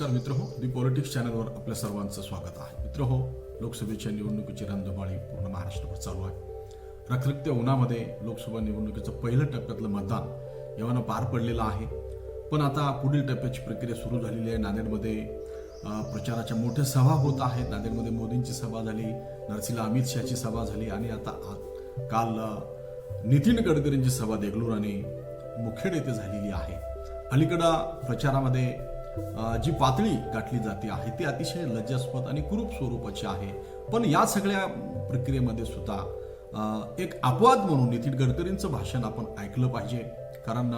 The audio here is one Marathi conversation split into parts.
नमस्कार मित्र हो दी पॉलिटिक्स चॅनलवर आपल्या सर्वांचं स्वागत आहे. मित्र हो लोकसभेच्या निवडणुकीची रंगबाळी पूर्ण महाराष्ट्रभर चालू आहे. रखरखत्या उन्हामध्ये लोकसभा निवडणुकीचं पहिलं टप्प्यातलं मतदान येवानं पार पडलेलं आहे. पण आता पुढील टप्प्याची प्रक्रिया सुरू झालेली आहे. नांदेडमध्ये प्रचाराच्या मोठ्या सभा होत आहेत. नांदेडमध्ये मोदींची सभा झाली नरसिला अमित शहाची सभा झाली आणि आता काल नितीन गडकरींची सभा देगलूर आणि मुखेड येथे झालेली आहे. अलीकडं प्रचारामध्ये जी पातळी गाठली जाते आहे ती अतिशय लज्जास्पद आणि कुरूप स्वरूपाची आहे. पण या सगळ्या प्रक्रियेमध्ये सुद्धा एक अपवाद म्हणून नितीन गडकरींचं भाषण आपण ऐकलं पाहिजे. कारण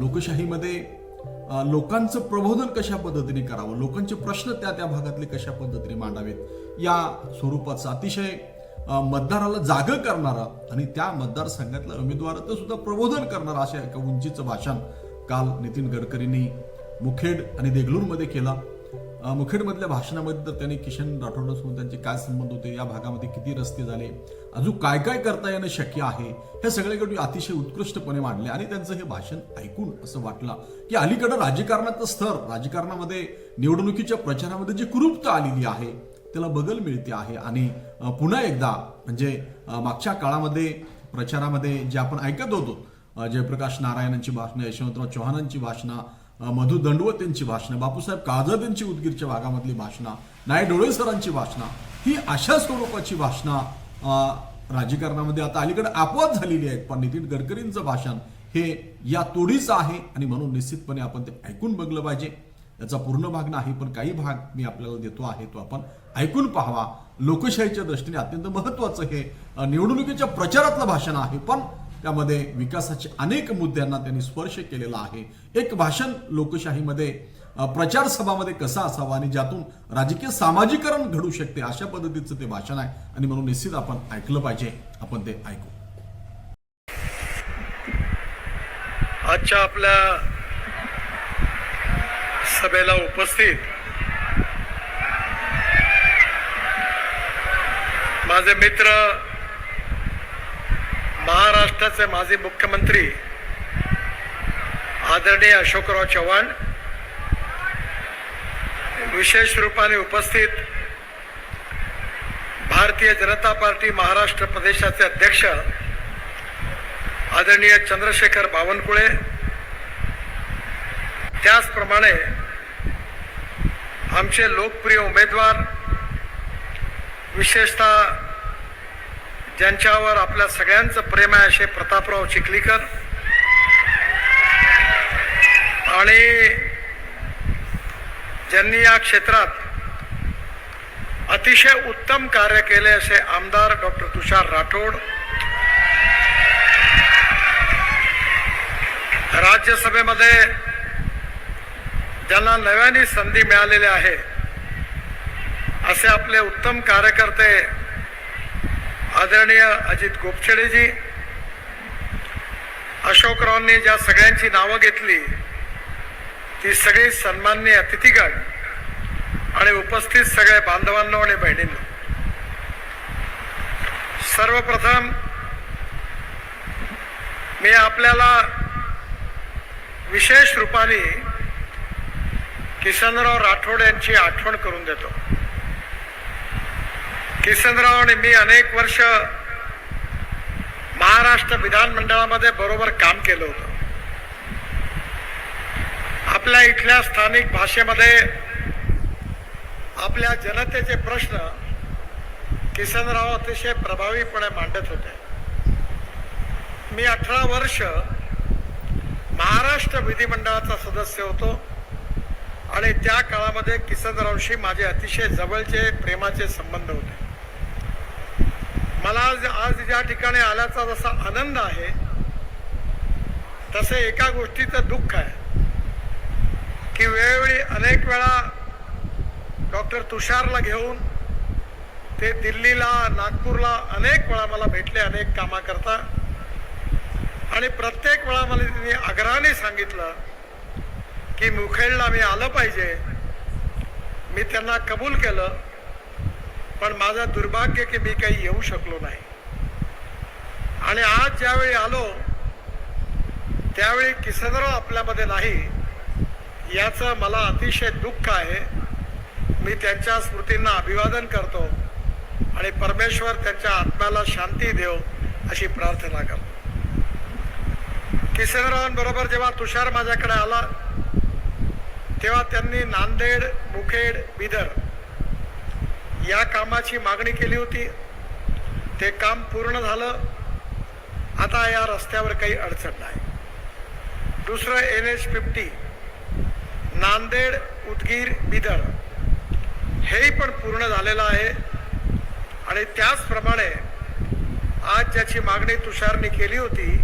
लोकशाहीमध्ये लोकांचं प्रबोधन कशा पद्धतीने करावं लोकांचे प्रश्न त्या त्या भागातले कशा पद्धतीने मांडावेत या स्वरूपाचं अतिशय मतदाराला जाग करणारं आणि त्या मतदारसंघातल्या उमेदवाराचं सुद्धा प्रबोधन करणारं अशा एका उंचीचं भाषण काल नितीन गडकरींनी मुखेड आणि देगलूरमध्ये केला. मुखेडमधल्या भाषणामध्ये तर त्यांनी किशन राठोडसोबत त्यांचे काय संबंध होते या भागामध्ये किती रस्ते झाले अजून काय काय करता येणं शक्य आहे हे सगळे गोष्टी अतिशय उत्कृष्टपणे मांडले आणि त्यांचं हे भाषण ऐकून असं वाटलं की अलीकडं राजकारणाचं स्तर राजकारणामध्ये निवडणुकीच्या प्रचारामध्ये जी कुरूपता आलेली आहे त्याला बगल मिळते आहे आणि पुन्हा एकदा म्हणजे मागच्या काळामध्ये प्रचारामध्ये जे आपण ऐकत होतो जयप्रकाश नारायणांची भाषणं यशवंतराव चव्हाणांची भाषणं मधु दंडवत यांची भाषणं बापूसाहेब काळजात यांची उदगीरच्या भागामधली भाषणं नाय डोळे सरांची भाषणं ही अशा स्वरूपाची भाषणं राजकारणामध्ये आता अलीकडे आपोआप झालेली आहेत. पण नितीन गडकरींचं भाषण हे या तोडीचं आहे आणि म्हणून निश्चितपणे आपण ते ऐकून बघलं पाहिजे. याचा पूर्ण भाग नाही पण काही भाग मी आपल्याला देतो आहे तो आपण ऐकून पाहावा. लोकशाहीच्या दृष्टीने अत्यंत महत्वाचं हे निवडणुकीच्या प्रचारातलं भाषण आहे. पण त्यामध्ये विकासाचे अनेक मुद्द्यांना त्यांनी स्पर्श केलेला आहे. एक भाषण लोकशाहीमध्ये प्रचार सभामध्ये कसा असावा आणि ज्यातून राजकीय सामाजिकरण घडू शकते अशा पद्धतीचं ते भाषण आहे आणि म्हणून निश्चित आपण ऐकलं पाहिजे. आपण ते ऐकू. आजच्या आपल्या सभेला उपस्थित माझे मित्र महाराष्ट्राचे माजी मुख्यमंत्री आदरणीय अशोकराव चव्हाण विशेष रूपाने उपस्थित भारतीय जनता पार्टी महाराष्ट्र प्रदेशाचे अध्यक्ष आदरणीय चंद्रशेखर बावनकुळे. त्याचप्रमाणे आमचे लोकप्रिय उमेदवार विशेषतः ज्यांच्यावर आपल्या सगळ्यांचं प्रेम आहे असे प्रतापराव चिखलीकर. आणि ज्यांनी या क्षेत्रात अतिशय उत्तम कार्य केले असे आमदार डॉक्टर तुषार राठोड. राज्यसभेमध्ये ज्यांना नव्याने संधी मिळालेली आहे असे आपले उत्तम कार्यकर्ते आदरणीय अजित गोपछेडेजी अशोकरावांनी ज्या सगळ्यांची नावं घेतली ती सगळी सन्मान्य अतिथीगण आणि उपस्थित सगळ्या बांधवांनो आणि बहिणींना. सर्वप्रथम मी आपल्याला विशेष रूपाने किसनराव राठोड यांची आठवण करून देतो. किसनराव आणि मी अनेक वर्ष महाराष्ट्र विधानमंडळामध्ये बरोबर काम केलं होतं. आपल्या इथल्या स्थानिक भाषेमध्ये आपल्या जनतेचे प्रश्न किसनराव अतिशय प्रभावीपणे मांडत होते. मी अठरा वर्ष महाराष्ट्र विधिमंडळाचा सदस्य होतो आणि त्या काळामध्ये किसनरावशी माझे अतिशय जवळचे प्रेमाचे संबंध होते. मला आज आज ज्या ठिकाणी आल्याचा जसा आनंद आहे तसे एका गोष्टीचं दुःख आहे की वेळोवेळी अनेक वेळा डॉक्टर तुषारला घेऊन ते दिल्लीला नागपूरला अनेक वेळा मला भेटले अनेक कामाकरता आणि प्रत्येक वेळा मला त्यांनी आग्रहाने सांगितलं की मुखेडला मी आलं पाहिजे. मी त्यांना कबूल केलं. पण माझं दुर्भाग्य की मी काही येऊ शकलो नाही. आणि आज ज्यावेळी आलो त्यावेळी किसनराव आपल्यामध्ये नाही याचं मला अतिशय दुःख आहे. मी त्यांच्या स्मृतींना अभिवादन करतो आणि परमेश्वर त्यांच्या आत्म्याला शांती देव अशी प्रार्थना करतो. किसनरावांबरोबर जेव्हा तुषार माझ्याकडे आला तेव्हा त्यांनी नांदेड मुखेड बिदर या कामाची मागणी केली होती. ते काम पूर्ण झालं. आता या रस्त्यावर काही अडचण नाही. दुसरं N H fifty Nanded Udgir Bidar हेही पण पूर्ण झालेलं आहे. आणि त्याचप्रमाणे आज ज्याची मागणी तुषारने केली होती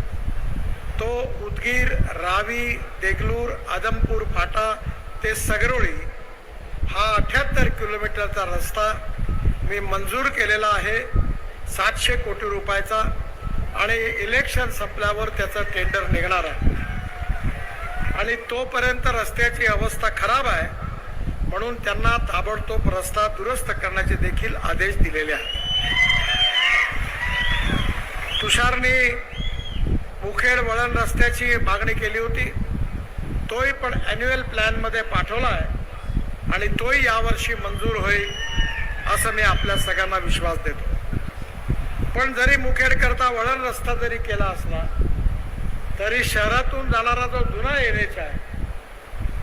तो उदगीर रावी देगलूर आदमपूर फाटा ते सगरोळी हा अठ्याहत्तर किलोमीटरचा रस्ता मी मंजूर केलेला आहे. सातशे कोटी रुपयाचा आणि इलेक्शन संपल्यावर त्याचं टेंडर निघणार आहे. आणि तोपर्यंत रस्त्याची अवस्था खराब आहे. म्हणून त्यांना ताबडतोब रस्ता दुरुस्त करण्याचे देखील आदेश दिलेले आहेत. तुषारने मुखेड वळण रस्त्याची मागणी केली होती. तोही पण ॲन्युअल प्लॅनमध्ये पाठवला आहे. आणि तोही यावर्षी मंजूर होईल असं मी आपल्या सगळ्यांना विश्वास देतो. पण जरी मुखेड करता वळण रस्ता जरी केला असला तरी शहरातून जाणारा जो जुना एन एच आहे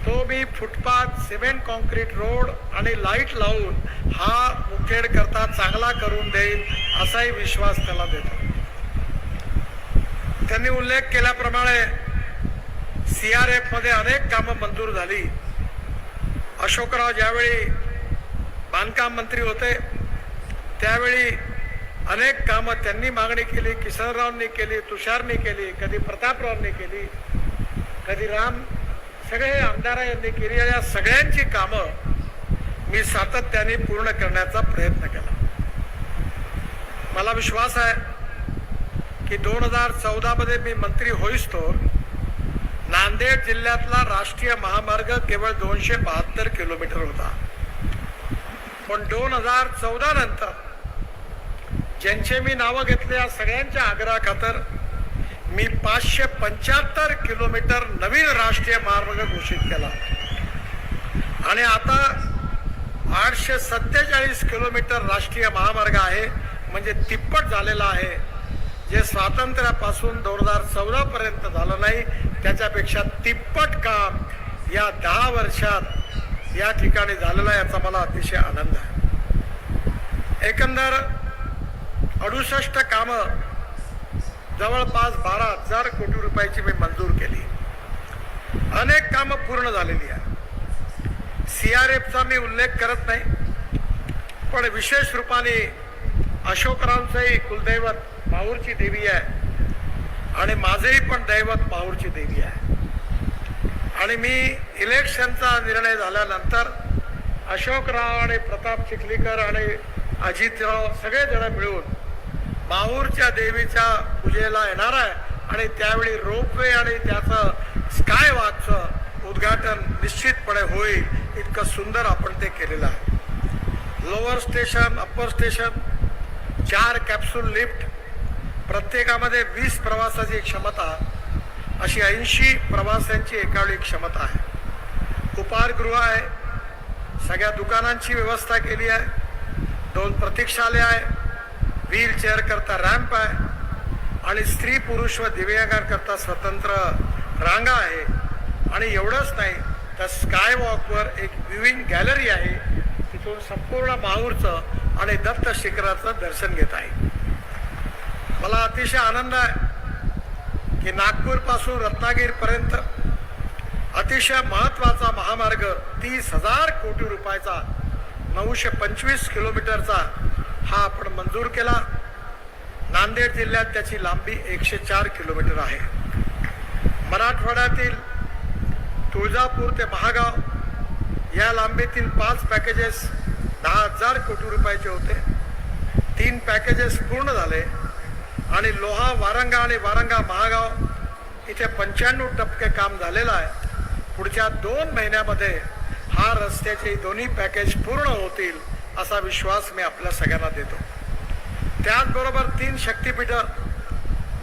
तो मी फुटपाथ सिमेंट कॉन्क्रीट रोड आणि लाइट लावून हा मुखेड करता चांगला करून देईल असाही विश्वास त्याला देतो. त्यांनी उल्लेख केल्याप्रमाणे सी आर एफमध्ये अनेक कामं मंजूर झाली. अशोकराव ज्यावेळी बांधकाम मंत्री होते त्यावेळी अनेक कामं त्यांनी मागणी केली किसनरावनी केली तुषारनी केली कधी प्रतापरावनी केली कधी राम सगळे आमदार यांनी केली या सगळ्यांची कामं मी सातत्याने पूर्ण करण्याचा प्रयत्न केला. मला विश्वास आहे की दोन हजार चौदामध्ये मी मंत्री होईस्तोवर नांदेड जिल्ह्यातला राष्ट्रीय महामार्ग केवळ दोनशे बहात्तर किलोमीटर होता. पण दोन हजार चौदा नंतर ज्यांचे मी नावं घेतले या सगळ्यांच्या आग्रहाखातर मी पाचशे पंच्याहत्तर किलोमीटर नवीन राष्ट्रीय महामार्ग घोषित केला. आणि आता आठशे सत्तेचाळीस किलोमीटर राष्ट्रीय महामार्ग आहे म्हणजे तिप्पट झालेला आहे. जे स्वातंत्र्यापासून दोन हजार चौदा पर्यंत झालं नाही त्याच्यापेक्षा तिप्पट काम या दहा वर्षात या ठिकाणी झालेलं आहे याचा मला अतिशय आनंद आहे. एकंदर अडुसष्ट कामं जवळपास बारा हजार कोटी रुपयाची मी मंजूर केली. अनेक कामं पूर्ण झालेली आहे सी आर एफचा मी उल्लेख करत नाही पण विशेष रूपाने अशोकरावचंही कुलदैवत माहूरची देवी आहे. आणि माझंही पण दैवत माहूरची देवी आहे. आणि मी इलेक्शनचा निर्णय झाल्यानंतर अशोकराव आणि प्रताप चिखलीकर आणि अजितराव सगळेजण मिळून माहूरच्या देवीच्या पूजेला येणार आहे. आणि त्यावेळी रोपवे आणि त्याचं स्काय वॉकचं उद्घाटन निश्चितपणे होईल. इतकं सुंदर आपण ते केलेलं आहे. लोअर स्टेशन अप्पर स्टेशन चार कॅप्सूल लिफ्ट प्रत्येकामध्ये वीस प्रवासाची क्षमता अशी ऐंशी प्रवाशांची एकावेळी क्षमता आहे. उपाहारगृह आहे सगळ्या दुकानांची व्यवस्था केली आहे दोन प्रतीक्षालय आहे व्हील चेअर करता रॅम्प आहे आणि स्त्री पुरुष व दिव्यांगार करता स्वतंत्र रांगा आहे. आणि एवढंच नाही तर स्काय वॉकवर एक विविंग गॅलरी आहे तिथून संपूर्ण माहूरचं आणि दत्त शिखराचं दर्शन घेता येईल मला अतिशय आनंद आहे की नागपूरपासून रत्नागिरीपर्यंत अतिशय महत्त्वाचा महामार्ग तीस हजार कोटी रुपयाचा नऊशे पंचवीस किलोमीटरचा हा आपण मंजूर केला. नांदेड जिल्ह्यात त्याची लांबी एकशे चार किलोमीटर आहे. मराठवाड्यातील तुळजापूर ते महागाव या लांबीतील पाच पॅकेजेस दहा हजार कोटी रुपयाचे होते. तीन पॅकेजेस पूर्ण झाले. आणि लोहा वारंगा आणि वारंगा महागाव इथे पंच्याण्णव टक्के काम झालेलं आहे. पुढच्या दोन महिन्यामध्ये हा रस्त्याचे दोन्ही पॅकेज पूर्ण होतील असा विश्वास मी आपल्या सगळ्यांना देतो. त्याचबरोबर तीन शक्तिपीठं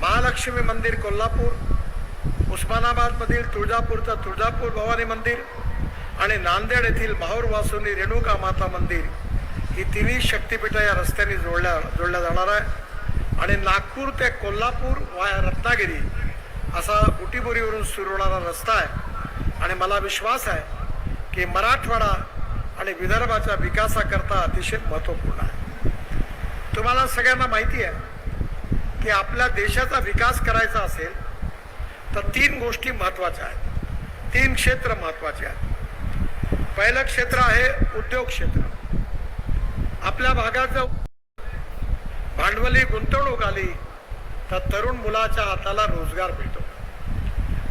महालक्ष्मी मंदिर कोल्हापूर उस्मानाबादमधील तुळजापूरचं तुळजापूर भवानी मंदिर आणि नांदेड येथील माहूर वासुनी रेणुका माता मंदिर ही तिन्ही शक्तीपीठं या रस्त्याने जोडल्या जोडल्या जाणार आहे. आणि नागपूर ते कोल्हापूर वाया रत्नागिरी असा बुटीबोरीवरून सुरू होणारा रस्ता आहे. आणि मला विश्वास आहे की मराठवाडा आणि विदर्भाच्या विकासाकरता अतिशय महत्त्वपूर्ण आहे. तुम्हाला सगळ्यांना माहिती आहे की आपल्या देशाचा विकास करायचा असेल तर तीन गोष्टी महत्त्वाच्या आहेत. तीन क्षेत्र महत्त्वाचे आहेत. पहिलं क्षेत्र आहे उद्योग क्षेत्र. आपल्या भागात भांडवली गुंतवणूक आली तर तरुण मुलाच्या हाताला रोजगार मिळतो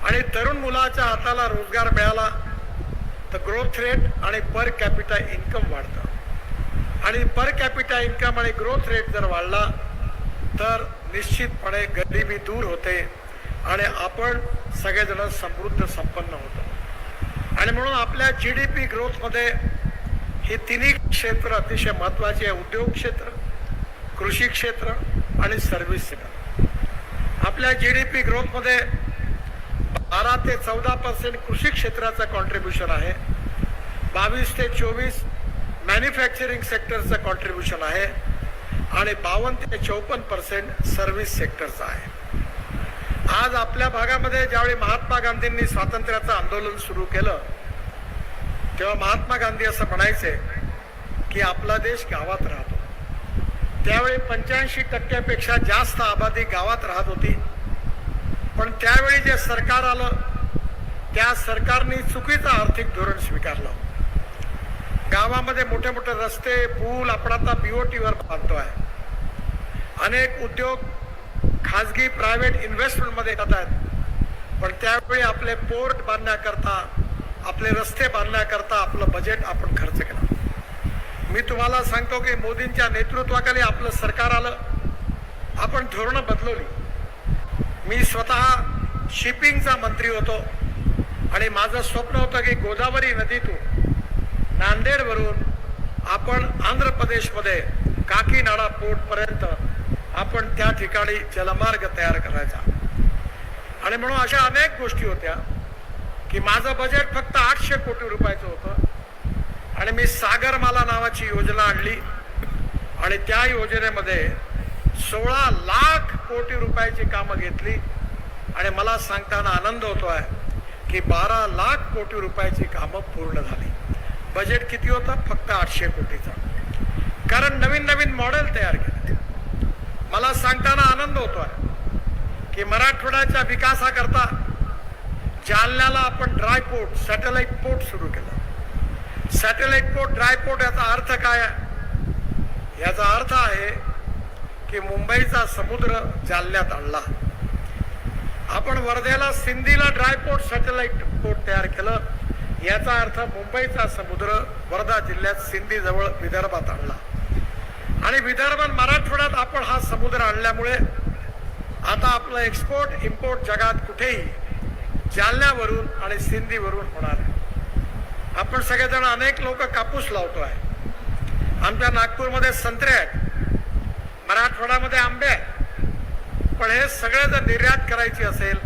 आणि तरुण मुलाच्या हाताला रोजगार मिळाला तर ग्रोथ रेट आणि पर कॅपिटा इन्कम वाढतं. आणि पर कॅपिटा इन्कम आणि ग्रोथ रेट जर वाढला तर निश्चितपणे गरिबी दूर होते आणि आपण सगळेजण समृद्ध संपन्न होतो. आणि म्हणून आपल्या जी डी पी ग्रोथमध्ये हे तिन्ही क्षेत्र अतिशय महत्त्वाचे आहे. उद्योग क्षेत्र कृषी क्षेत्र आणि सर्व्हिस सेक्टर आपल्या जी डी पी ग्रोथमध्ये बारा ते चौदा पर्सेंट कृषी क्षेत्राचं कॉन्ट्रीब्युशन आहे. बावीस ते चोवीस मॅन्युफॅक्चरिंग सेक्टरचं कॉन्ट्रीब्युशन आहे. आणि बावन्न ते चौपन्न पर्सेंट सर्व्हिस सेक्टरचं आहे. आज आपल्या भागामध्ये ज्यावेळी महात्मा गांधींनी स्वातंत्र्याचं आंदोलन सुरू केलं तेव्हा महात्मा गांधी असं म्हणायचे की आपला देश गावात राहतो. त्यावेळी पंच्याऐंशी टक्क्यापेक्षा जास्त आबादी गावात राहत होती. पण त्यावेळी जे सरकार आलं त्या सरकारने चुकीचं आर्थिक धोरण स्वीकारलं. गावामध्ये मोठे मोठे रस्ते पूल आपण आता बीओटीवर आहे अनेक उद्योग खाजगी प्रायव्हेट इन्व्हेस्टमेंटमध्ये येत आहेत. पण त्यावेळी आपले पोर्ट बांधण्याकरता आपले रस्ते बांधण्याकरता आपलं बजेट आपण खर्च केलं. मी तुम्हाला सांगतो की मोदींच्या नेतृत्वाखाली आपलं सरकार आलं. आपण धोरणं बदलवली. मी स्वतः शिपिंगचा मंत्री होतो. आणि माझं स्वप्न होतं की गोदावरी नदीतून नांदेडवरून आपण आंध्र प्रदेशमध्ये काकीनाडा पोर्टपर्यंत आपण त्या ठिकाणी जलमार्ग तयार करायचा. आणि म्हणून अशा अनेक गोष्टी होत्या की माझं बजेट फक्त आठशे कोटी रुपयाचं होतं. आणि मी सागरमाला नावाची योजना आणली. आणि त्या योजनेमध्ये सोळा लाख कोटी रुपयाची कामं घेतली. आणि मला सांगताना आनंद होतो आहे की बारा लाख कोटी रुपयाची कामं पूर्ण झाली. बजेट किती होतं? फक्त आठशे कोटीचा. कारण नवीन नवीन मॉडेल तयार केले. मला सांगताना आनंद होतो आहे की मराठवाड्याच्या विकासाकरता जालन्याला आपण ड्राय पोर्ट सॅटेलाईट पोर्ट सुरू केलं. सॅटेलाइट पोर्ट ड्राय पोर्ट याचा अर्थ काय आहे? याचा अर्थ आहे की मुंबईचा समुद्र जालन्यात आणला. आपण वर्ध्याला सिंधीला ड्राय पोर्ट सॅटेलाइट पोर्ट तयार केलं. याचा अर्थ मुंबईचा समुद्र वर्धा जिल्ह्यात सिंधी जवळ विदर्भात आणला. आणि विदर्भ मराठवाड्यात आपण हा समुद्र आणल्यामुळे आता आपलं एक्सपोर्ट इम्पोर्ट जगात कुठेही जालन्यावरून आणि सिंधीवरून होणार आहे. आपण सगळेजण अनेक लोक कापूस लावतो आहे आमच्या नागपूरमध्ये संत्रे आहेत. मराठवाड्यामध्ये आंबे आहेत. पण हे सगळे जर निर्यात करायची असेल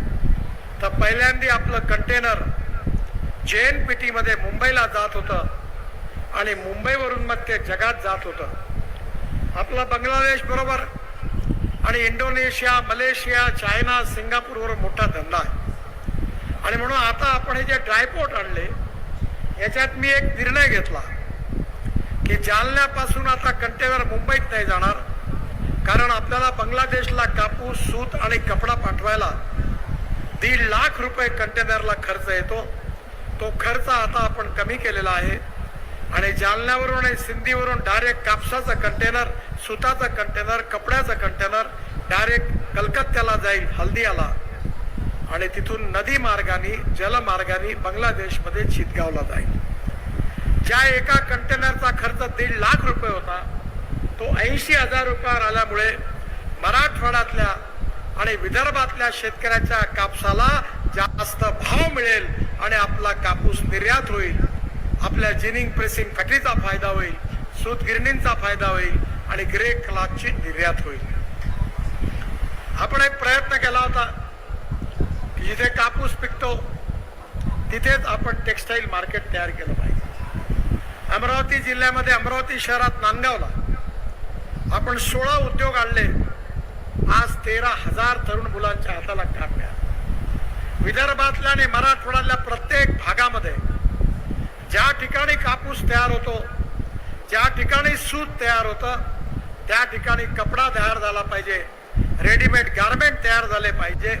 तर पहिल्यांदा आपलं कंटेनर चैन पी टीमध्ये मुंबईला जात होतं आणि मुंबईवरून मग ते जगात जात होतं. आपला बांगलादेश बरोबर आणि इंडोनेशिया मलेशिया चायना सिंगापूरवर मोठा धंदा आहे. आणि म्हणून आता आपण हे जे ड्रायपोर्ट आणले याच्यात मी एक निर्णय घेतला की जालन्यापासून आता कंटेनर मुंबईत नाही जाणार कारण आपल्याला बांगलादेशला कापूस सूत आणि कपडा पाठवायला दीड लाख रुपये कंटेनरला खर्च येतो. तो खर्च आता आपण कमी केलेला आहे आणि जालन्यावरून आणि सिंधीवरून डायरेक्ट कापसाचं कंटेनर सुताचं कंटेनर कपड्याचं कंटेनर डायरेक्ट कलकत्त्याला जाईल हल्दियाला. आणि तिथून नदी मार्गाने जलमार्गाने बांगलादेशमध्ये चितगावला जाईल. ज्या एका कंटेनरचा खर्च दीड लाख रुपये होता तो ऐंशी हजार रुपयावर आल्यामुळे मराठवाड्यातल्या आणि विदर्भातल्या शेतकऱ्याच्या कापसाला जास्त भाव मिळेल आणि आपला कापूस निर्यात होईल. आपल्या जिनिंग प्रेसिंग फॅक्टरीचा फायदा होईल सूत गिरणींचा फायदा होईल आणि ग्रे क्लासची निर्यात होईल. आपण एक प्रयत्न केला होता जिथे कापूस पिकतो तिथेच आपण टेक्स्टाईल मार्केट तयार केलं पाहिजे. अमरावती जिल्ह्यामध्ये अमरावती शहरात नांदगावला आपण सोळा उद्योग आणले. आज तेरा हजार तरुण मुलांच्या हाताला काम मिळालं. विदर्भातल्या आणि मराठवाड्यातल्या प्रत्येक भागामध्ये ज्या ठिकाणी कापूस तयार होतो ज्या ठिकाणी सूत तयार होतं त्या ठिकाणी कपडा तयार झाला पाहिजे. रेडीमेड गारमेंट तयार झाले पाहिजे.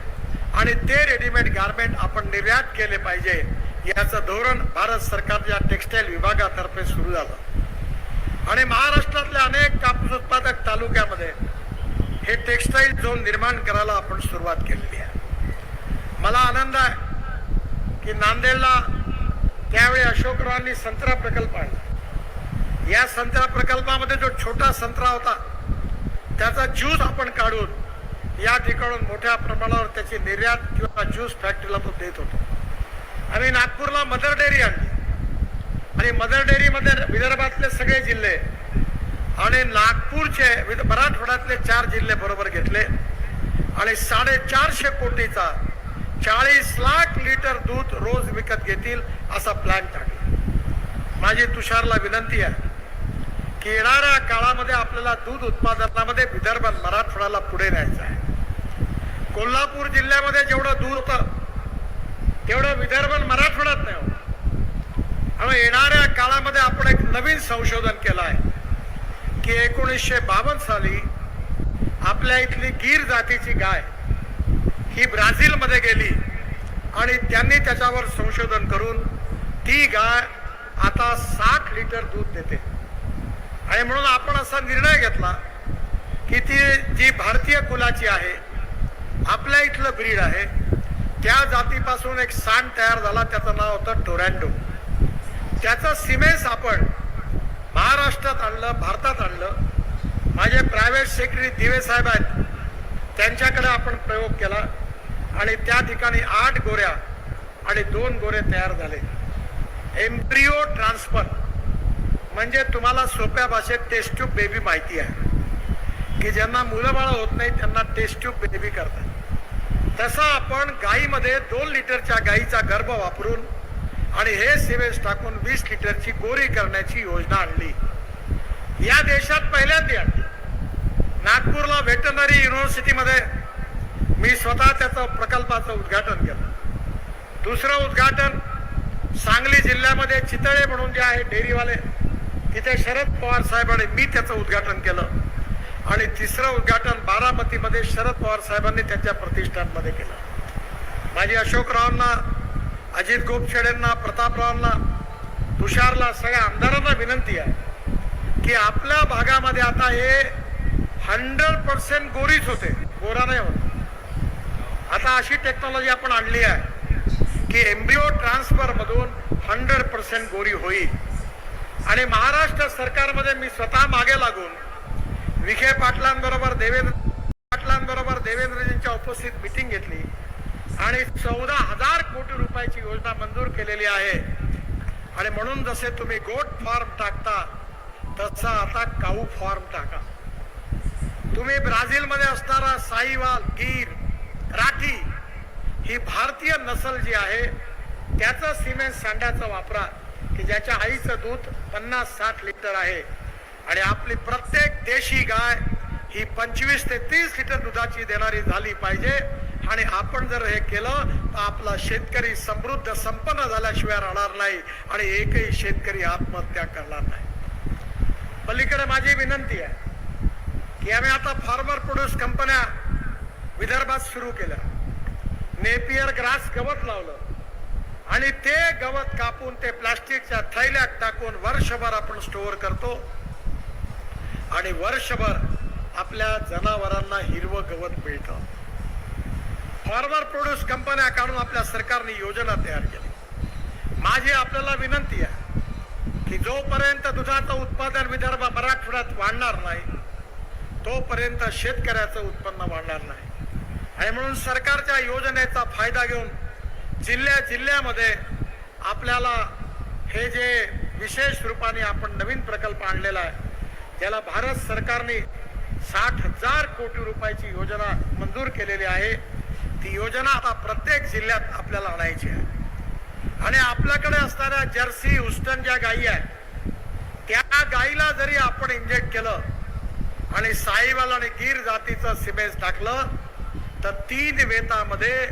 आणि ते रेडीमेड गारमेंट आपण निर्यात केले पाहिजे. याचं धोरण भारत सरकारच्या टेक्स्टाईल विभागातर्फे सुरू झालं. आणि महाराष्ट्रातल्या अनेक कापूस उत्पादक तालुक्यामध्ये हे टेक्स्टाईल झोन निर्माण करायला आपण सुरुवात केलेली आहे. मला आनंद आहे की नांदेडला त्यावेळी अशोकरावांनी संत्रा प्रकल्प आणला. या संत्रा प्रकल्पामध्ये जो छोटा संत्रा होता त्याचा ज्यूस आपण काढून या ठिकाणून मोठ्या प्रमाणावर त्याची निर्यात किंवा ज्यूस फॅक्टरीला तो देत होतो. आम्ही नागपूरला मदर डेअरी आणली. आणि मदर डेअरीमध्ये विदर्भातले सगळे जिल्हे आणि नागपूरचे विद- मराठवाड्यातले चार जिल्हे बरोबर घेतले. आणि साडेचारशे कोटीचा चाळीस लाख लिटर दूध रोज विकत घेतील असा प्लॅन टाकला. माझी तुषारला विनंती आहे की येणाऱ्या काळामध्ये आपल्याला दूध उत्पादनामध्ये विदर्भ मराठवाड्याला पुढे न्यायचं आहे. कोल्हापूर जिल्ह्यामध्ये जेवढं दूर होतं तेवढं विदर्भ मराठवाड्यात नाही होत. आणि येणाऱ्या काळामध्ये आपण एक नवीन संशोधन केलं आहे की एकोणीसशे बावन्न साली आपल्या इथली गीर जातीची गाय ही ब्राझीलमध्ये गेली आणि त्यांनी त्याच्यावर संशोधन करून ती गाय आता साठ लिटर दूध देते. आणि म्हणून आपण असा निर्णय घेतला की ती जी भारतीय कुलाची आहे आपल्या इथलं ब्रीड आहे. त्या जातीपासून एक सांड तयार झाला त्याचं नाव होतं टोरॅन्डो त्याचं सिमेस आपण महाराष्ट्रात आणलं भारतात आणलं. माझे प्रायव्हेट सेक्रेटरी दिवे साहेब आहेत. त्यांच्याकडे आपण प्रयोग केला आणि त्या ठिकाणी आठ गोऱ्या आणि दोन गोरे तयार झाले. एम्ब्रिओ ट्रान्सफर म्हणजे तुम्हाला सोप्या भाषेत टेस्ट ट्यूब बेबी माहिती आहे. की ज्यांना मुलं बाळ होत नाही त्यांना टेस्ट ट्यूब बेबी करतात. तसं आपण गाईमध्ये दोन लिटरच्या गाईचा गर्भ वापरून आणि हे सिवेज टाकून वीस लिटरची गोरी करण्याची योजना आणली. या देशात पहिल्यांदा आणली. नागपूरला व्हेटनरी युनिव्हर्सिटीमध्ये मी स्वतः त्याचं प्रकल्पाचं उद्घाटन केलं. दुसरं उद्घाटन सांगली जिल्ह्यामध्ये चितळे म्हणून जे आहे डेअरीवाले तिथे शरद पवार साहेब आणि मी त्याचं उद्घाटन केलं. आणि तिसरं उद्घाटन बारामतीमध्ये शरद पवार साहेबांनी त्यांच्या प्रतिष्ठानमध्ये केलं. माझी अशोकरावांना अजित गोपछेडेंना प्रतापरावांना तुषारला सगळ्या आमदारांना विनंती आहे की आपल्या भागामध्ये आता हे हंड्रेड पर्सेंट गोरीच होते. गोरा नाही होत आता अशी टेक्नॉलॉजी आपण आणली आहे की एम्ब्रिओ ट्रान्सफर मधून हंड्रेड पर्सेंट गोरी होईल. आणि महाराष्ट्र सरकारमध्ये मी स्वतः मागे लागून विखे पाटलांबरोबर देवेंद्र पाटलांबरोबर देवेंद्रजींच्या उपस्थित मिटिंग घेतली. आणि चौदा हजार कोटी रुपयाची योजना मंजूर केलेली आहे. आणि म्हणून जसे तुम्ही गोट फॉर्म टाकता तसा आता काऊ फॉर्म टाका. तुम्ही ब्राझीलमध्ये असणारा साईवाल गीर राठी ही भारतीय नसल जी आहे त्याचं सिमेंट सांड्याचं वापरा की ज्याच्या आईचं दूध पन्नास साठ लिटर आहे. आणि आपली प्रत्येक देशी गाय ही पंचवीस ते तीस लिटर दुधाची देणारी झाली पाहिजे. आणि आपण जर हे केलं तर आपला शेतकरी समृद्ध संपन्न झाल्याशिवाय राहणार नाही आणि एकही शेतकरी आत्महत्या करणार नाही. पलीकडे माझी विनंती आहे की आम्ही आता फार्मर प्रोड्यूस कंपन्या विदर्भात सुरू केल्या. नेपियर ग्रास गवत लावलं. आणि ते गवत कापून ते प्लास्टिकच्या थैल्यात टाकून वर्षभर आपण स्टोअर करतो. आणि वर्षभर आपल्या जनावरांना हिरवं गवत मिळतं. फार्मर प्रोड्यूस कंपन्या काढून आपल्या सरकारने योजना तयार केली. माझी आपल्याला विनंती आहे की जोपर्यंत दुधाचं उत्पादन विदर्भ मराठवाड्यात वाढणार नाही तोपर्यंत शेतकऱ्याचं उत्पन्न वाढणार नाही. आणि म्हणून सरकारच्या योजनेचा फायदा घेऊन जिल्ह्या जिल्ह्यामध्ये आपल्याला हे जे विशेष रूपाने आपण नवीन प्रकल्प आणलेला आहे त्याला भारत सरकारने साठ हजार कोटी रुपयाची योजना मंजूर केलेली आहे. ती योजना आता प्रत्येक जिल्ह्यात आपल्याला आणायची आहे. आणि आपल्याकडे असणाऱ्या जर्सी हुस्टन ज्या गायी आहेत त्या गायीला जरी आपण इंजेक्ट केलं आणि साईवाल आणि गीर जातीचं सिमेंट टाकलं तर तीन वेतामध्ये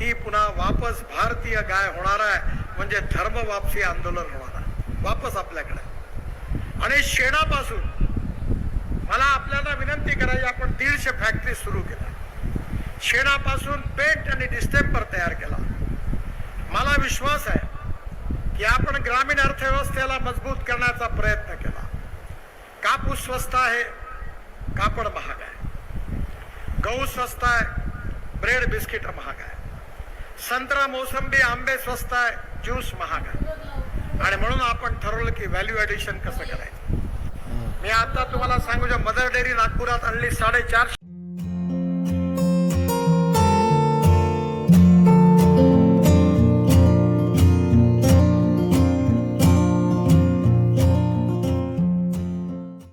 ती पुन्हा वापस भारतीय गाय होणार आहे. म्हणजे धर्म वापसी आंदोलन होणार आहे. वापस आपल्याकडे. आणि शेणापासून मला आपल्याला विनंती करायची आपण दीडशे फॅक्टरी सुरू केल्या. शेणापासून पेंट आणि डिस्टेंपर तयार केला. मला विश्वास आहे की आपण ग्रामीण अर्थव्यवस्थेला मजबूत करण्याचा प्रयत्न केला. कापूस स्वस्त आहे कापड महाग आहे. गहू स्वस्त आहे ब्रेड बिस्किट महाग आहे. संत्रा मोसंबी आंबे स्वस्त आहे ज्यूस महाग आहे. आणि म्हणून आपण ठरवलं की व्हॅल्यू ऍडिशन कसं करायचं? मी आता तुम्हाला सांगू मदर डेअरी नागपुरात आणली साडेचारशे